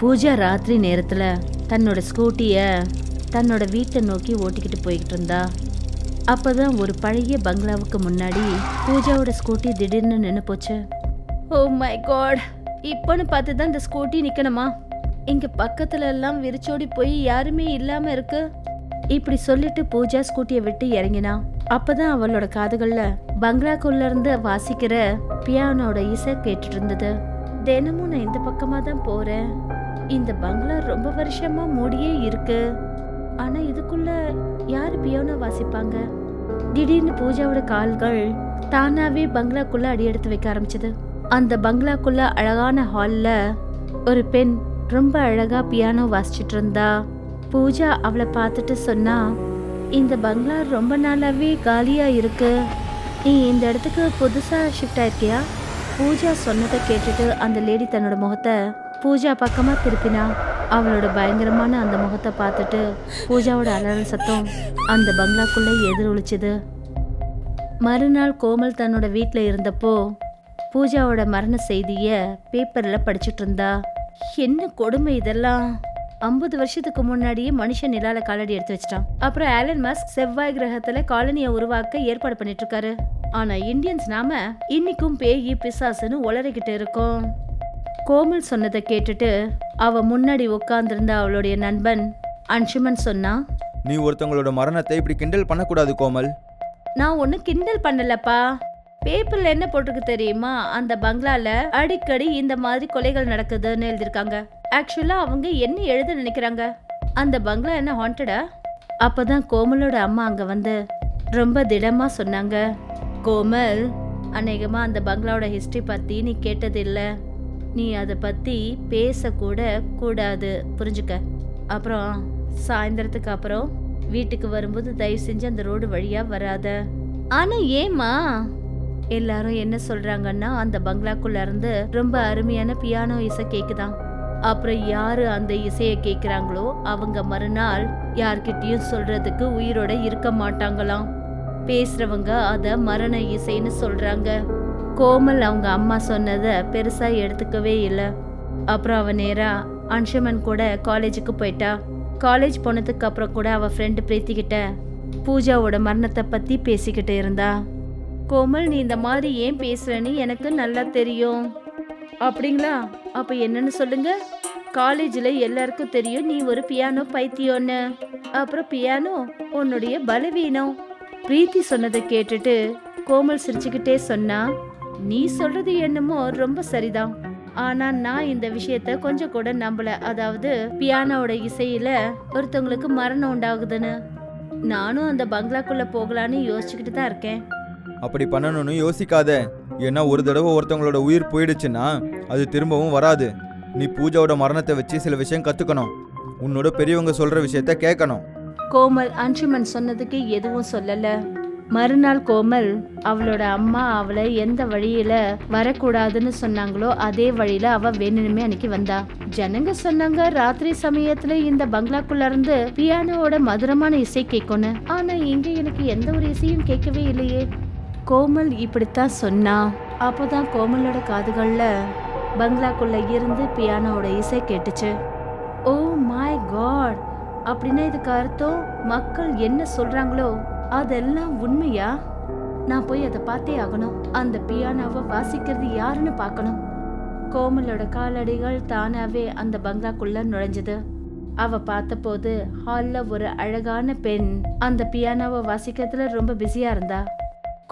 பூஜா ராத்திரி நேரத்தில் தன்னோட ஸ்கூட்டியை தன்னோட வீட்டை நோக்கி ஓட்டிக்கிட்டு போய்கிட்டு இருந்தா. அப்பதான் ஒரு பழைய பங்களாவுக்கு முன்னாடி பூஜாவோட ஸ்கூட்டி திடீர்னு நின்று போச்சு. ஓ மை காட் இப்போன்னு பார்த்து தான் இந்த ஸ்கூட்டி நிற்கணுமா இங்கே பக்கத்துல எல்லாம் விரிச்சோடி போய் யாருமே இல்லாமல் இருக்கு. இப்படி சொல்லிட்டு பூஜா ஸ்கூட்டியை விட்டு இறங்கினா. அப்பதான் அவளோட காதுகள்ல பங்களாக்குள்ள இருந்து வாசிக்கிற பியானோட இசை கேட்டுட்டு இருந்தது. தினமும் நான் இந்த பக்கமா தான் போறேன். இந்த பங்களா ரொம்ப வருஷமா மூடியே இருக்கு. ஆனா இதுக்குள்ள யாரு பியானோ வாசிப்பாங்க? திடீர்னு பூஜாவோட கால்கள் தானாவே பங்களாக்குள்ள அடி எடுத்து வைக்க ஆரம்பிச்சது. அந்த பங்களாக்குள்ள அழகான ஹால்ல ஒரு பெண் ரொம்ப அழகா பியானோ வாசிச்சிட்டு இருந்தா. பூஜா அவளை பார்த்துட்டு சொன்னா இந்த பங்களா ரொம்ப நாளாவே காலியா இருக்கு. நீ இந்த இடத்துக்கு புதுசா ஷிஃப்ட் ஆயிருக்கியா? பூஜா சொன்னதை கேட்டுட்டு அந்த லேடி தன்னோட முகத்தை பூஜா பக்கமாக திருப்பினா அவளோட பயங்கரமான அந்த முகத்தை பார்த்துட்டு பூஜாவோட அலறல் சத்தம் அந்த பங்களாக்குள்ளே எதிரொலிச்சுது மறுநாள் கோமல் தன்னோட வீட்டில் இருந்தப்போ பூஜாவோட மரண செய்தியை பேப்பரில் படிச்சுட்டு இருந்தா. என்ன கொடுமை இதெல்லாம்? ஐம்பது வருஷத்துக்கு முன்னாடியே மனுஷன் நிலால காலடி எடுத்து வச்சிட்டான். அப்புறம் ஆலன் மஸ்க் செவ்வாய் கிரகத்துல காலனியை உருவாக்க ஏற்பாடு பண்ணிட்டு இருக்காரு. ஆனா இந்தியன்ஸ் நாம இன்னைக்கும் பேயி பிசாசுன்னு உளறிக்கிட்டு இருக்கோம். கோமல் சொன்னதை கேட்டுட்டு அவ முன்னாடி உட்கார்ந்திருந்த அவளுடைய நண்பன் அன்சுமன் சொன்னா நீ ஒருத்தவங்களோட மரணத்தை இப்படி கிண்டல் பண்ணக்கூடாது கோமல். நான் ஒன்றும் கிண்டல் பண்ணலப்பா. பேப்பர்ல என்ன போட்டிருக்கு தெரியுமா? அந்த பங்களால அடிக்கடி இந்த மாதிரி கொலைகள் நடக்குதுன்னு எழுதியிருக்காங்க. ஆக்சுவலா அவங்க என்ன எழுத நினைக்கிறாங்க? அந்த பங்களா என்ன ஹாண்டடா அப்பதான் கோமலோட அம்மா அங்க வந்து ரொம்ப திடமா சொன்னாங்க. கோமல் அநேகமா அந்த பங்களாவோட ஹிஸ்டரி பத்தி நீ கேட்டது இல்ல. நீ அதை பற்றி பேசக்கூட கூடாது. புரிஞ்சுக்க? அப்புறம் சாயந்தரத்துக்கு அப்புறம் வீட்டுக்கு வரும்போது தயவு செஞ்சு அந்த ரோடு வழியாக வராத. ஆனால் ஏமா எல்லாரும் என்ன சொல்றாங்கன்னா அந்த பங்களாக்குள்ள இருந்து ரொம்ப அருமையான பியானோ இசை கேக்குதாம் அப்புறம் யாரு அந்த இசையை கேட்குறாங்களோ அவங்க மறுநாள் யார்கிட்டயும் சொல்றதுக்கு உயிரோட இருக்க மாட்டாங்களாம். பேசுறவங்க அத மரண இசைன்னு சொல்றாங்க. கோமல் அவங்க அம்மா சொன்னதை பெருசா எடுத்துக்கவே இல்லை. அப்புறம் அவ நேரா அன்ஷமன் கூட காலேஜுக்கு போயிட்டா. காலேஜ் போனதுக்கு அப்புறம் கூட அவ ஃப்ரெண்டு பிரீத்தி கிட்ட பூஜாவோட மரணத்தை பத்தி பேசிக்கிட்டு இருந்தா. கோமல் நீ இந்த மாதிரி ஏன் பேசுறேன்னு எனக்கு நல்லா தெரியும். அப்படிங்களா? அப்ப என்னன்னு சொல்லுங்க. காலேஜில் எல்லாருக்கும் தெரியும் நீ ஒரு பியானோ பைத்தியோன்னு அப்புறம் பியானோ உன்னுடைய பலவீனம். பிரீத்தி சொன்னதை கேட்டுட்டு கோமல் சிரிச்சுக்கிட்டே சொன்னா நீ சொல்றது என்னமோ ரொம்ப சரிதான். ஆனா நான் இந்த விஷயத்த கொஞ்சம் கூட நம்பல. அதாவது பியானோட இசையில ஒருத்தவங்களுக்கு மரணம் உண்டாகுதுன்னு. நானும் அந்த பங்களாக்குள்ள போகலான்னு யோசிச்சுக்கிட்டு தான் இருக்கேன். அப்படி பண்ணணும்னு யோசிக்காத. ஏன்னா ஒரு தடவை ஒருத்தவங்களோட உயிர் போயிடுச்சுன்னா அது திரும்பவும் வராது. நீ பூஜாவோட மரணத்தை வச்சு சில விஷயம் கத்துக்கணும். உன்னோட பெரியவங்க சொல்ற விஷயத்த கேட்கணும். கோமல் அன்சுமன் சொன்னதுக்கு எதுவும் சொல்லல. மறுநாள் கோமல் அவளோட அம்மா அவளை எந்த வழியில வரக்கூடாதுன்னு சொன்னாங்களோ அதே வழியில அவ வேணுமே அன்னைக்கு வந்தா. ஜனங்க சொன்னாங்க ராத்திரி சமயத்துல இந்த பங்களாக்குள்ள இருந்து பியானோவோட மதுரமான இசை கேட்கணும் ஆனா இங்க எனக்கு எந்த ஒரு இசையும் கேட்கவே இல்லையே. கோமல் இப்படித்தான் சொன்னா. அப்போதான் கோமலோட காதுகள்ல பங்களாக்குள்ள இருந்து பியானோட இசை கேட்டுச்சு. ஓ மை காட் அப்படின்னா இதுக்கு அர்த்தம் மக்கள் என்ன சொல்றாங்களோ அதெல்லாம் உண்மையா? நான் போய் அதை பார்த்தே ஆகணும். அந்த பியானோவை வாசிக்கிறது யாருன்னு பார்க்கணும். கோமலோட காலடிகள் தானாவே அந்த பங்களாக்குள்ள நுழைஞ்சது. அவ பார்த்தபோது ஹால்ல ஒரு அழகான பெண் அந்த பியானோவை வாசிக்கிறதுல ரொம்ப பிஸியா இருந்தா.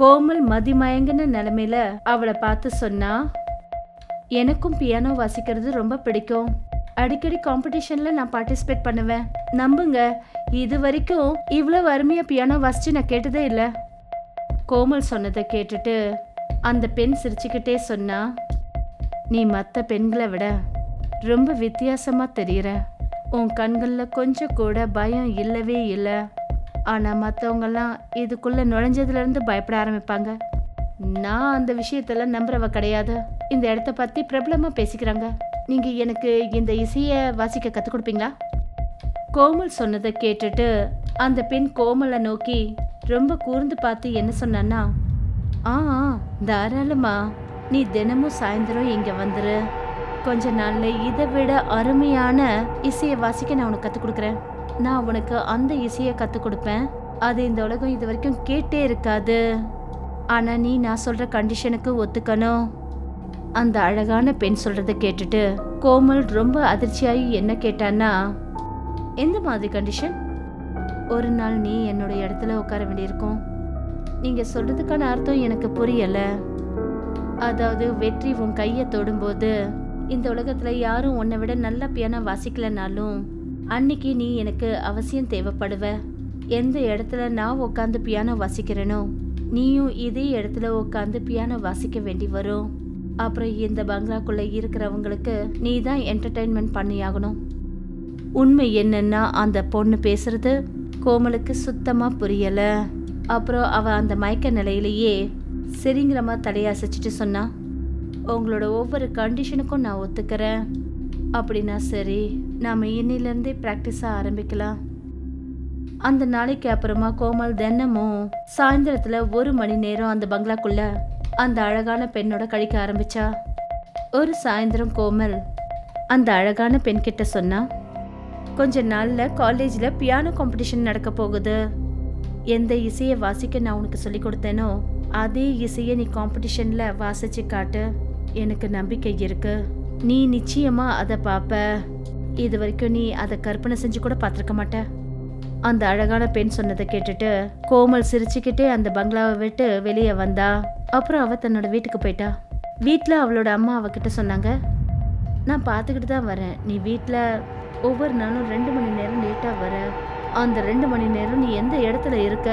கோமல் மதிமயங்கின நிலைமையில அவளை பார்த்து சொன்னா எனக்கும் பியானோ வாசிக்கிறது ரொம்ப பிடிக்கும். அடிக்கடி காம்படிஷன்ல நான் பார்ட்டிசிபேட் பண்ணுவேன். நம்புங்க இது வரைக்கும் இவ்வளோ அருமையா பியானோ வாசிச்சு நான் கேட்டதே இல்லை. கோமல் சொன்னதை கேட்டுட்டு அந்த பெண் சிரிச்சுக்கிட்டே சொன்னா நீ மற்ற பெண்களை விட ரொம்ப வித்தியாசமா தெரியற. உன் கண்களில் கொஞ்சம் கூட பயம் இல்லவே இல்லை. ஆனால் மற்றவங்கெல்லாம் இதுக்குள்ளே நுழைஞ்சதுலேருந்து பயப்பட ஆரம்பிப்பாங்க. நான் அந்த விஷயத்தெல்லாம் நம்புறவ கிடையாது. இந்த இடத்த பற்றி பிரபலமாக பேசிக்கிறாங்க. நீங்கள் எனக்கு இந்த இசையை வாசிக்க கற்றுக் கொடுப்பீங்களா? கோமல் சொன்னதை கேட்டுட்டு அந்த பெண் கோமலை நோக்கி ரொம்ப கூர்ந்து பார்த்து என்ன சொன்னான்னா ஆ தாராளமா நீ தினமும் சாயந்தரம் இங்கே வந்துரு. கொஞ்ச நாள்ல இதை விட அருமையான இசையை வாசிக்க நான் உனக்கு கற்றுக் கொடுக்குறேன். நான் உனக்கு அந்த இசையை கற்றுக் கொடுப்பேன். அது இந்த உலகம் இது வரைக்கும் கேட்டே இருக்காது. ஆனால் நீ நான் சொல்கிற கண்டிஷனுக்கு ஒத்துக்கணும். அந்த அழகான பெண் சொல்றத கேட்டுட்டு கோமல் ரொம்ப அதிர்ச்சியாகி என்ன கேட்டான்னா எந்த மாதிரி கண்டிஷன் ஒரு நாள் நீ என்னோட இடத்துல உட்கார வேண்டியிருக்கும். நீங்க சொல்றதுக்கான அர்த்தம் எனக்கு புரியல. அதாவது வெற்றி உன் கையை தொடும்போது இந்த உலகத்துல யாரும் உன்னை விட நல்ல பியானோ வாசிக்கலனாலும் அன்னைக்கு நீ எனக்கு அவசியம் தேவைப்படுவ. எந்த இடத்துல நான் உட்காந்து பியானோ வாசிக்கிறேனோ நீயும் இதே இடத்துல உட்காந்து பியானோ வாசிக்க வேண்டி வரும். அப்புறம் இந்த பங்களாக்குள்ள இருக்கிறவங்களுக்கு நீ தான் என்டர்டைன்மெண்ட் பண்ணியாகணும். உண்மை என்னன்னா அந்த பொண்ணு பேசுறது கோமலுக்கு சுத்தமா புரியல. அப்புறம் அவ அந்த மயக்க நிலையிலேயே சரிங்கிற தலையசைச்சிட்டு சொன்னா உங்களோட ஒவ்வொரு கண்டிஷனுக்கும் நான் ஒத்துக்கிறேன். அப்படின்னா சரி நாம இன்னிலேருந்தே ப்ராக்டிஸாக ஆரம்பிக்கலாம். அந்த நாளைக்கு அப்புறமா கோமல் தினமும் சாயந்தரத்துல ஒரு மணி நேரம் அந்த பங்களாக்குள்ள அந்த அழகான பெண்ணோட கழிக்க ஆரம்பிச்சா? ஒரு சாயந்தரம் கோமல் அந்த அழகான பெண் கிட்ட சொன்னா கொஞ்ச நாள்ல காலேஜ்ல பியானோ காம்படிஷன் நடக்க போகுது. எந்த இசையை வாசிக்க நான் உனக்கு சொல்லி கொடுத்தேனோ அதே இசையை நீ காம்படிஷன்ல வாசிச்சு காட்டு. எனக்கு நம்பிக்கை இருக்கு. நீ நிச்சயமா அதை பார்ப்ப இது வரைக்கும் நீ அதை கற்பனை செஞ்சு கூட பார்த்துருக்க மாட்ட. அந்த அழகான பெண் சொன்னதை கேட்டுட்டு கோமல் சிரிச்சுக்கிட்டே அந்த பங்களாவை விட்டு வெளியே வந்தா. அப்புறம் அவள் தன்னோட வீட்டுக்கு போயிட்டா. வீட்டில் அவளோட அம்மா அவகிட்ட சொன்னாங்க நான் பார்த்துக்கிட்டு தான் வரேன். நீ வீட்டில் ஒவ்வொரு நாளும் ரெண்டு மணி நேரம் லேட்டாக வர. அந்த ரெண்டு மணி நேரம் நீ எந்த இடத்துல இருக்க?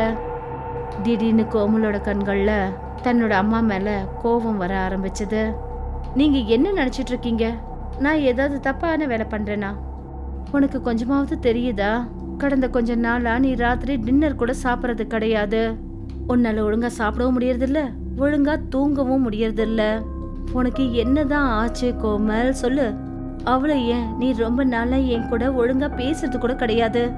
திடீர்னு கோமலோட கண்களில் தன்னோட அம்மா மேலே கோபம் வர ஆரம்பிச்சது. நீங்கள் என்ன நினச்சிட்டு இருக்கீங்க? நான் ஏதாவது தப்பான வேலை பண்ணுறேனா உனக்கு கொஞ்சமாவது தெரியுதா? கடந்த கொஞ்ச நாளாக நீ ராத்திரி டின்னர் கூட சாப்பிட்றது கிடையாது. உன்னால் ஒழுங்காக சாப்பிடவும் முடியறதில்ல. ஒழுங்கா தூங்கவும் முடியறதில்ல. உனக்கு என்னதான் ஆச்சு கோமல்? சொல்லு. அவளை ஏன்? நீ ரொம்ப நாளா என் கூட ஒழுங்கா பேசுறது கூட கிடையாது.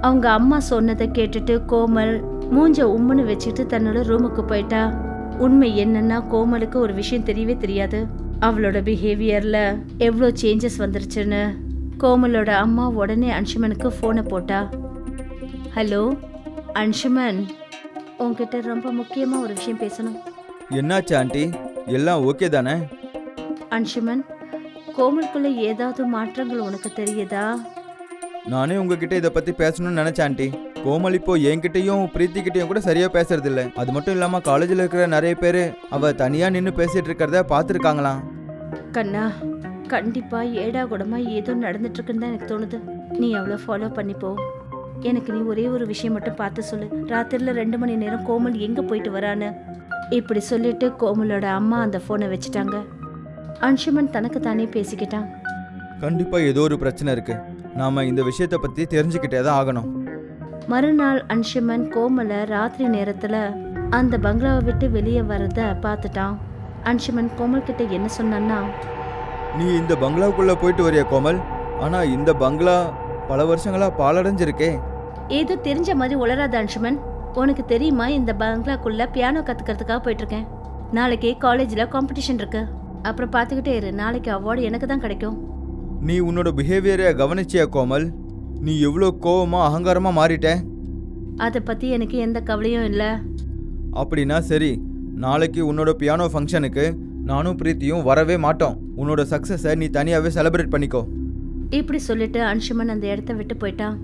அவங்க அம்மா சொன்னதை கேட்டுட்டு கோமல் மூஞ்ச உம்முன்னு வச்சுட்டு தன்னோட ரூமுக்கு போயிட்டா. உண்மை என்னன்னா கோமலுக்கு ஒரு விஷயம் தெரியவே தெரியாது. அவளோட பிஹேவியர்ல எவ்வளோ சேஞ்சஸ் வந்துருச்சுன்னு. கோமலோட அம்மா உடனே அன்ஷுமனுக்கு ஃபோனை போட்டா. ஹலோ அன்ஷுமன். உன்கிட்ட ரொம்ப முக்கியமாக ஒரு விஷயம் பேசணும். என்னாச்சு ஆண்டி? எல்லாம் ஓகே தானே? அன்ஷுமன் கோமலுக்குள்ள ஏதாவது மாற்றங்கள் உனக்கு தெரியுதா? நானே உங்ககிட்ட இதை பத்தி பேசணும்னு நினைச்சேன் ஆண்டி. கோமல் இப்போ என்கிட்டயும் பிரீத்தி கிட்டயும் கூட சரியா பேசுறது இல்ல அது மட்டும் இல்லாம காலேஜ்ல இருக்கிற நிறைய பேர் அவ தனியா நின்னு பேசிட்டு இருக்கிறத பார்த்துருக்காங்களாம். கண்ணா கண்டிப்பா ஏடா கூடமா ஏதோ நடந்துட்டு இருக்குன்னு தான் எனக்கு தோணுது. நீ அவளை ஃபாலோ பண்ணிப்போ. எனக்கு நீ ஒரே ஒரு விஷயம் மட்டும் பார்த்து சொல்லு. ராத்திரில ரெண்டு மணி நேரம் கோமல் எங்க போயிட்டு வரான்னு? இப்படி சொல்லிட்டு கோமலோட அம்மா அந்த ஃபோனை வச்சுட்டாங்க. அன்ஷுமன் தனக்கு தானே பேசிக்கிட்டான். கண்டிப்பா ஏதோ ஒரு பிரச்சனை இருக்கு. நாம இந்த விஷயத்த பத்தி தெரிஞ்சுக்கிட்டே தான் ஆகணும். மறுநாள் அன்ஷுமன் கோமலை ராத்திரி நேரத்துல அந்த பங்களாவை விட்டு வெளியே வரத பார்த்துட்டான். அன்ஷுமன் கோமல் கிட்ட என்ன சொன்னான்னா நீ இந்த பங்களாவுக்குள்ள போயிட்டு வரியா கோமல்? ஆனா இந்த பங்களா பல வருஷங்களா பாலடைஞ்சிருக்கே ஏதோ தெரிஞ்ச மாதிரி உளராத அன்ஷுமன். உனக்கு தெரியுமா இந்த பங்களாக்குள்ள பியானோ கத்துக்கிறதுக்காக போயிட்டு இருக்கேன் நாளைக்கு காலேஜ்ல காம்படிஷன் இருக்கு. அப்புறம் பார்த்துக்கிட்டே இரு. நாளைக்கு அவார்டு எனக்கு தான் கிடைக்கும். நீ உன்னோட பிஹேவியரை கவனிச்சியா கோமல்? நீ எவ்வளோ கோவமா அகங்காரமா மாறிட்ட? அதை பத்தி எனக்கு எந்த கவலையும் இல்லை. அப்படின்னா சரி. நாளைக்கு உன்னோட பியானோ ஃபங்க்ஷனுக்கு நானும் பிரீத்தியும் வரவே மாட்டோம். உன்னோட சக்ஸஸை நீ தனியாகவே செலிப்ரேட் பண்ணிக்கோ. இப்படி சொல்லிட்டு அன்ஷுமன் அந்த இடத்த விட்டு போயிட்டான்.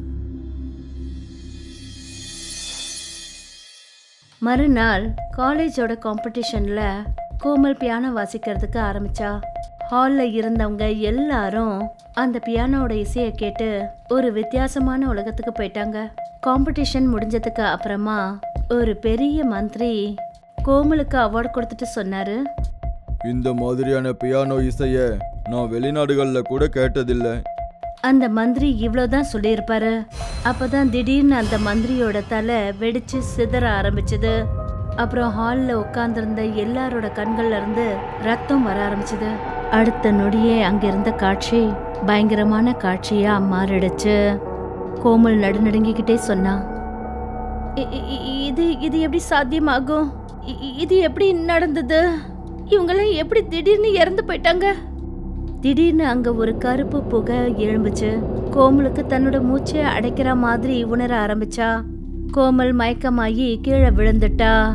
மறுநாள் காலேஜோட காம்படிஷனில் கோமல் பியானோ வாசிக்கிறதுக்கு ஆரம்பிச்சா. ஹாலில் இருந்தவங்க எல்லாரும் அந்த பியானோட இசையை கேட்டு ஒரு வித்தியாசமான உலகத்துக்கு போயிட்டாங்க. காம்படிஷன் முடிஞ்சதுக்கு அப்புறமா ஒரு பெரிய மந்திரி கோமலுக்கு அவார்டு கொடுத்துட்டு சொன்னாரு. இந்த மாதிரியான பியானோ இசையை நான் வெளிநாடுகளில் கூட கேட்டதில்லை. அந்த மந்திரி இவ்வளோதான் சொல்லியிருப்பாரு. அப்பதான் திடீர்னு அந்த மந்திரியோட தலை வெடிச்சு சிதற ஆரம்பிச்சது. அப்புறம் ஹாலில் உட்காந்துருந்த எல்லாரோட கண்கள்ல இருந்து ரத்தம் வர ஆரம்பிச்சது. அடுத்த நொடியே அங்கிருந்த காட்சி பயங்கரமான காட்சியா மாறிடுச்சு. கோமல் நடுநடுங்கிக்கிட்டே சொன்னா இது இது எப்படி சாத்தியமாகும்? இது எப்படி நடந்தது? இவங்கெல்லாம் எப்படி திடீர்னு இறந்து போயிட்டாங்க? திடீர்னு அங்க ஒரு கருப்பு புகை எழும்புச்சு. கோமலுக்கு தன்னோட மூச்சை அடைக்கிற மாதிரி உணர ஆரம்பிச்சா. கோமல் மயக்கமாயி கீழே விழுந்துட்டா.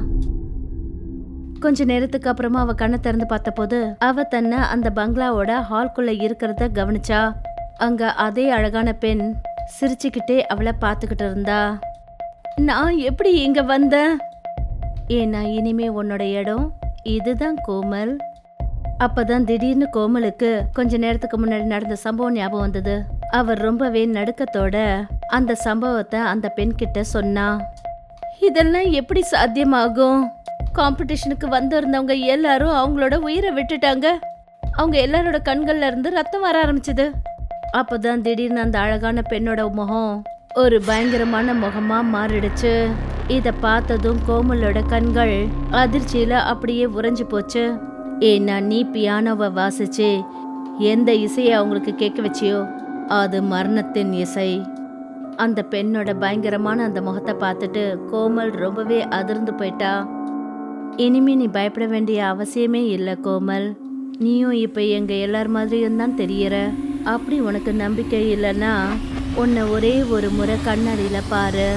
கொஞ்ச நேரத்துக்கு அப்புறமா அவ கண்ணை திறந்து பார்த்தபோது அவ தன்னை அந்த பங்களாவோட ஹால்குள்ள இருக்கிறத கவனிச்சா. அங்க அதே அழகான பெண் சிரிச்சுக்கிட்டே அவளை பார்த்துக்கிட்டு இருந்தா. நான் எப்படி இங்க வந்தேன்? ஏன்னா இனிமே உன்னோட இடம் இதுதான் கோமல். அப்பதான் திடீர்னு கோமலுக்கு கொஞ்ச நேரத்துக்கு முன்னாடி நடந்த சம்பவம் ஞாபகம் வந்தது. அவர் ரொம்பவே நடுக்கத்தோட அந்த சம்பவத்தை அந்த பெண் கிட்ட சொன்னா. இதெல்லாம் எப்படி சாத்தியமாகும்? காம்படிஷனுக்கு வந்திருந்தவங்க எல்லாரும் அவங்களோட உயிரை விட்டுட்டாங்க. அவங்க எல்லாரோட கண்கள்ல இருந்து ரத்தம் வர ஆரம்பிச்சது. அப்பதான் திடீர்னு அந்த அழகான பெண்ணோட முகம் ஒரு பயங்கரமான முகமா மாறிடுச்சு. இத பார்த்ததும் கோமலோட கண்கள் அதிர்ச்சியில அப்படியே உறைஞ்சு போச்சு. ஏன்னா நீ பியானோவை வாசிச்சு எந்த இசையை அவங்களுக்கு கேட்க வச்சியோ அது மரணத்தின் இசை. அந்த பெண்ணோட பயங்கரமான அந்த முகத்தை பார்த்துட்டு கோமல் ரொம்பவே அதிர்ந்து போயிட்டா. இனிமே நீ பயப்பட வேண்டிய அவசியமே இல்லை கோமல். நீயும் இப்போ எங்கள் எல்லார் மாதிரியும் தான் தெரியற. அப்படி உனக்கு நம்பிக்கை இல்லைன்னா உன்னை ஒரே ஒரு முறை கண்ணாடியில் பாரு.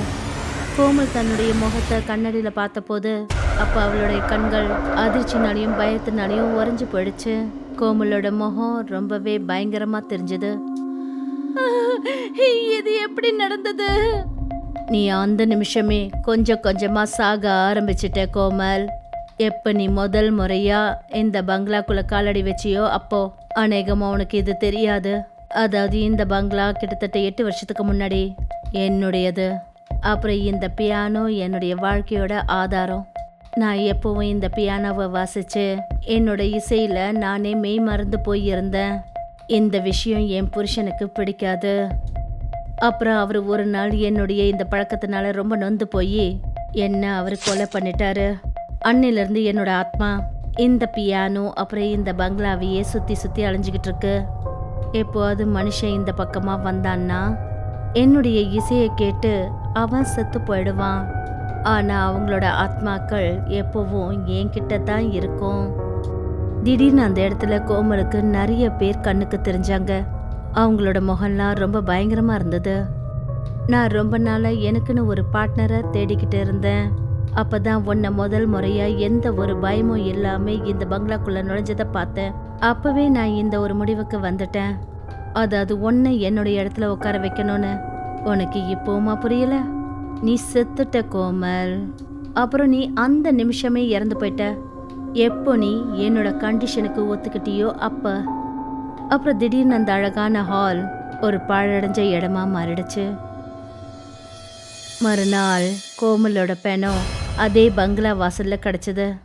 கோமல் தன்னுடைய முகத்தை கண்ணாடியில் பார்த்தபோது அப்ப அவளுடைய கண்கள் அதிர்ச்சினாலையும் பயத்தினாலையும் உறைஞ்சு போயிடுச்சு. கோமலோட முகம் ரொம்பவே பயங்கரமா தெரிஞ்சது. இது எப்படி நடந்தது? நீ அந்த நிமிஷமே கொஞ்சம் கொஞ்சமா சாக ஆரம்பிச்சிட்ட கோமல். எப்ப நீ முதல் முறையா இந்த பங்களாக்குள்ள காலடி வச்சியோ அப்போ அநேகமா உனக்கு இது தெரியாது. அதாவது இந்த பங்களா கிட்டத்தட்ட எட்டு வருஷத்துக்கு முன்னாடி. என்னுடையது. அப்புறம் இந்த பியானோ என்னுடைய வாழ்க்கையோட ஆதாரம். நான் எப்பவும் இந்த பியானோவை வாசிச்சு என்னோட இசையில நானே மெய் மறந்து போயிருந்தேன். இந்த விஷயம் என் புருஷனுக்கு பிடிக்காது. அப்புறம் அவர் ஒரு நாள் என்னுடைய இந்த பழக்கத்தினால ரொம்ப நொந்து போய் என்ன அவர் கொலை பண்ணிட்டாரு. அன்னிலிருந்து என்னோட ஆத்மா இந்த பியானோ அப்புறம் இந்த பங்களாவையே சுத்தி சுத்தி அலைஞ்சுக்கிட்டு இருக்கு. எப்போது மனுஷன் இந்த பக்கமா வந்தான்னா என்னுடைய இசையை கேட்டு அவன் செத்து போயிடுவான். ஆனால் அவங்களோட ஆத்மாக்கள் எப்பவும் என்கிட்ட தான் இருக்கும். திடீர்னு அந்த இடத்துல கோமலுக்கு நிறைய பேர் கண்ணுக்கு தெரிஞ்சாங்க. அவங்களோட முகம்லாம் ரொம்ப பயங்கரமாக இருந்தது. நான் ரொம்ப நாளாக எனக்குன்னு ஒரு பார்ட்னரை தேடிக்கிட்டு இருந்தேன். அப்போ தான் உன்னை முதல் முறையாக எந்த ஒரு பயமும் இல்லாமல் இந்த பங்களாக்குள்ளே நுழைஞ்சதை பார்த்தேன். அப்போவே நான் இந்த ஒரு முடிவுக்கு வந்துட்டேன். அதாவது ஒன்றை என்னுடைய இடத்துல உட்கார வைக்கணும்னு. உனக்கு இப்போவுமா புரியல? நீ செத்துட்ட கோமல். அப்புறம் நீ அந்த நிமிஷமே இறந்து போயிட்ட. எப்போ நீ என்னோட கண்டிஷனுக்கு ஒத்துக்கிட்டியோ அப்ப. அப்புறம் திடீர்னு அந்த அழகான ஹால் ஒரு பாழடைஞ்ச இடமா மாறிடுச்சு. மறுநாள் கோமலோட பெணம் அதே பங்களா வாசல்ல கிடைச்சது.